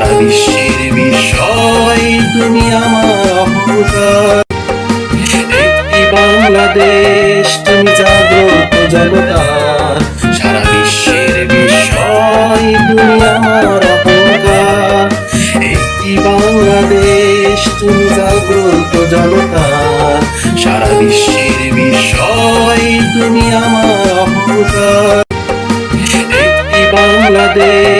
সারা বিশ্বের বিষয়, তুমি আমার অহংকার একটি বাংলাদেশ, তুমি জাগ্রত জনতার সারা বিশ্বের বিষয়, তুমি আমার অহংকার একটি বাংলাদেশ, তুমি জাগ্রত জনতার সারা বিশ্বের বিষয়, তুমি আমার অহংকার একটি বাংলাদেশ